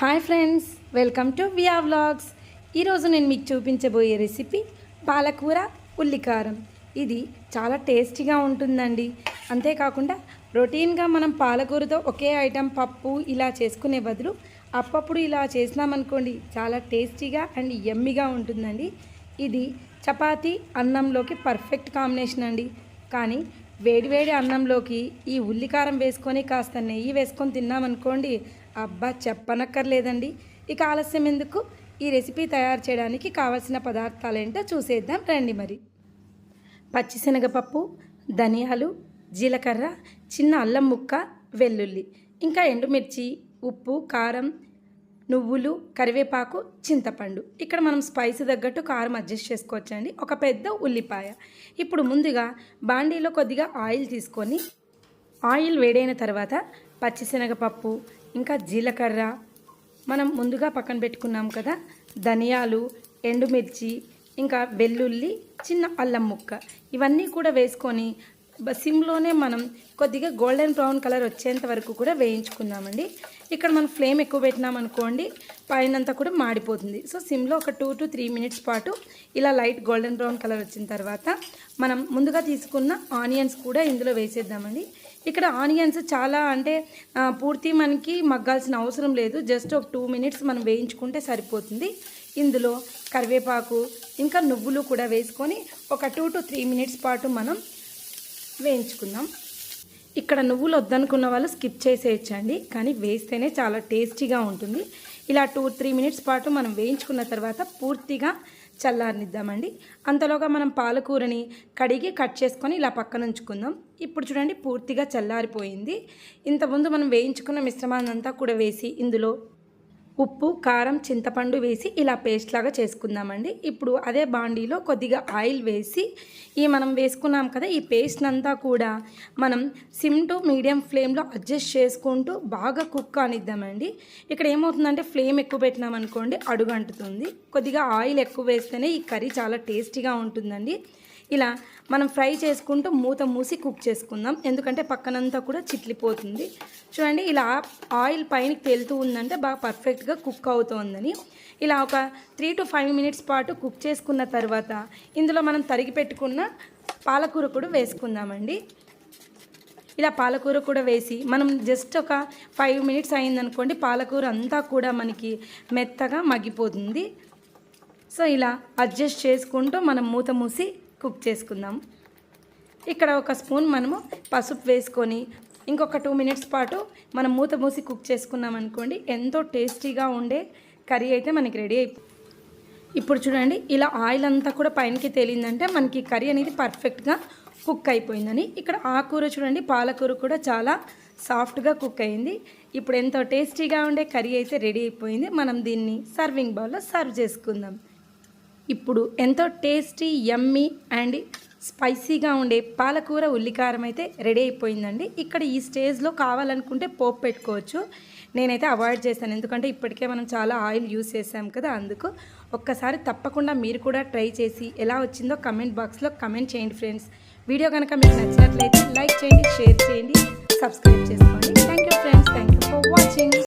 Hi friends welcome to వియా vlogs. ఈరోజు నేను మీకు చూపించబోయే రెసిపీ పాలకూర ఉల్లికారం. ఇది చాలా టేస్టీగా ఉంటుందండి. అంతేకాకుండా రొటీన్గా మనం పాలకూరతో ఒకే ఐటెం పప్పు ఇలా చేసుకునే బదులు అప్పప్పుడు ఇలా చేసినామనుకోండి చాలా టేస్టీగా అండ్ ఎమ్మిగా ఉంటుందండి. ఇది చపాతీ అన్నంలోకి పర్ఫెక్ట్ కాంబినేషన్ అండి. కానీ వేడివేడి అన్నంలోకి ఈ ఉల్లికారం వేసుకొని కాస్త నెయ్యి వేసుకొని తిన్నామనుకోండి అబ్బా చెప్పనక్కర్లేదండి. ఇక ఆలస్యం ఎందుకు? ఈ రెసిపీ తయారు చేయడానికి కావలసిన పదార్థాలు ఏంటో చూసేద్దాం. రండి మరి. పచ్చిశనగపప్పు ధనియాలు జీలకర్ర చిన్న అల్లం ముక్క వెల్లుల్లి ఇంకా ఎండుమిర్చి ఉప్పు కారం నువ్వులు కరివేపాకు చింతపండు. ఇక్కడ మనం స్పైస్ తగ్గట్టు కారం అడ్జస్ట్ చేసుకోవచ్చండి. ఒక పెద్ద ఉల్లిపాయ. ఇప్పుడు ముందుగా బాండీలో కొద్దిగా ఆయిల్ తీసుకొని ఆయిల్ వేడైన తర్వాత పచ్చిశనగపప్పు ఇంకా జీలకర్ర. మనం ముందుగా పక్కన పెట్టుకున్నాం కదా ధనియాలు ఎండుమిర్చి ఇంకా వెల్లుల్లి చిన్న అల్లం ముక్క. ఇవన్నీ కూడా వేసుకొని సిమ్లోనే మనం కొద్దిగా గోల్డెన్ బ్రౌన్ కలర్ వచ్చేంత వరకు కూడా వేయించుకుందామండి ఇక్కడ మనం ఫ్లేమ్ ఎక్కువ పెట్టినామనుకోండి పైనంతా కూడా మాడిపోతుంది. సో సిమ్లో ఒక టూ టు త్రీ మినిట్స్ పాటు ఇలా లైట్ గోల్డెన్ బ్రౌన్ కలర్ వచ్చిన తర్వాత మనం ముందుగా తీసుకున్న ఆనియన్స్ కూడా ఇందులో వేసేద్దామండి. ఇక్కడ ఆనియన్స్ చాలా అంటే పూర్తి మనకి మగ్గాల్సిన అవసరం లేదు. జస్ట్ ఒక టూ మినిట్స్ మనం వేయించుకుంటే సరిపోతుంది. ఇందులో కరివేపాకు ఇంకా నువ్వులు కూడా వేసుకొని ఒక టూ టు త్రీ మినిట్స్ పాటు మనం వేయించుకుందాం. ఇక్కడ నువ్వులు వద్దనుకున్న వాళ్ళు స్కిప్ చేసేయచ్చండి కానీ వేస్తేనే చాలా టేస్టీగా ఉంటుంది. ఇలా టూ త్రీ మినిట్స్ పాటు మనం వేయించుకున్న తర్వాత పూర్తిగా చల్లారనిద్దామండి. అంతలోగా మనం పాలకూరని కడిగి కట్ చేసుకొని ఇలా పక్కన ఉంచుకుందాం. ఇప్పుడు చూడండి పూర్తిగా చల్లారిపోయింది. ఇంతకుముందు మనం వేయించుకున్న మిశ్రమాన్ని అంతా కూడా వేసి ఇందులో ఉప్పు కారం చింతపండు వేసి ఇలా పేస్ట్ లాగా చేసుకుందామండి. ఇప్పుడు అదే బాండీలో కొద్దిగా ఆయిల్ వేసి ఈ మనం వేసుకున్నాం కదా ఈ పేస్ట్ అంతా కూడా మనం సిమ్ టు మీడియం ఫ్లేమ్లో అడ్జస్ట్ చేసుకుంటూ బాగా కుక్ కానిద్దామండి ఇక్కడ ఏమవుతుందంటే ఫ్లేమ్ ఎక్కువ పెట్టినామనుకోండి అడుగు అంటుతుంది కొద్దిగా ఆయిల్ ఎక్కువ వేస్తేనే ఈ కర్రీ చాలా టేస్టీగా ఉంటుందండి. ఇలా మనం ఫ్రై చేసుకుంటూ మూత మూసి కుక్ చేసుకుందాం. ఎందుకంటే పక్కనంతా కూడా చిట్లిపోతుంది. చూడండి ఇలా ఆయిల్ పైనకి తేలుతూ ఉందంటే బాగా పర్ఫెక్ట్గా కుక్ అవుతోందని. ఇలా ఒక త్రీ టు ఫైవ్ మినిట్స్ పాటు కుక్ చేసుకున్న తర్వాత ఇందులో మనం తరిగి పెట్టుకున్న పాలకూర కూడా వేసుకుందామండి. ఇలా పాలకూర కూడా వేసి మనం జస్ట్ ఒక ఫైవ్ మినిట్స్ అయిందనుకోండి పాలకూర అంతా కూడా మనకి మెత్తగా మగ్గిపోతుంది. సో ఇలా అడ్జస్ట్ చేసుకుంటూ మనం మూత మూసి కుక్ చేసుకుందాం. ఇక్కడ ఒక స్పూన్ మనము పసుపు వేసుకొని ఇంకొక టూ మినిట్స్ పాటు మనం మూత మూసి కుక్ చేసుకున్నాం అనుకోండి ఎంతో టేస్టీగా ఉండే కర్రీ అయితే మనకి రెడీ అయిపోయింది ఇప్పుడు చూడండి ఇలా ఆయిల్ అంతా కూడా పైనకి తేలిందంటే మనకి కర్రీ అనేది పర్ఫెక్ట్గా కుక్ అయిపోయిందని. ఇక్కడ ఆకూర చూడండి పాలకూర కూడా చాలా సాఫ్ట్గా కుక్ అయింది. ఇప్పుడు ఎంతో టేస్టీగా ఉండే కర్రీ అయితే రెడీ అయిపోయింది. మనం దీన్ని సర్వింగ్ బౌల్లో సర్వ్ చేసుకుందాం. ఇప్పుడు ఎంతో టేస్టీ యమ్మీ అండ్ స్పైసీగా ఉండే పాలకూర ఉల్లికారం అయితే రెడీ అయిపోయిందండి. ఇక్కడ ఈ స్టేజ్లో కావాలనుకుంటే పోపు పెట్టుకోవచ్చు. నేనైతే అవాయిడ్ చేశాను. ఎందుకంటే ఇప్పటికే మనం చాలా ఆయిల్ యూస్ చేసాం కదా అందుకు. ఒక్కసారి తప్పకుండా మీరు కూడా ట్రై చేసి ఎలా వచ్చిందో కమెంట్ బాక్స్లో కమెంట్ చేయండి ఫ్రెండ్స్. వీడియో కనుక మీకు నచ్చినట్లయితే లైక్ చేయండి షేర్ చేయండి సబ్స్క్రైబ్ చేసుకోండి. Thank you friends thank you for watching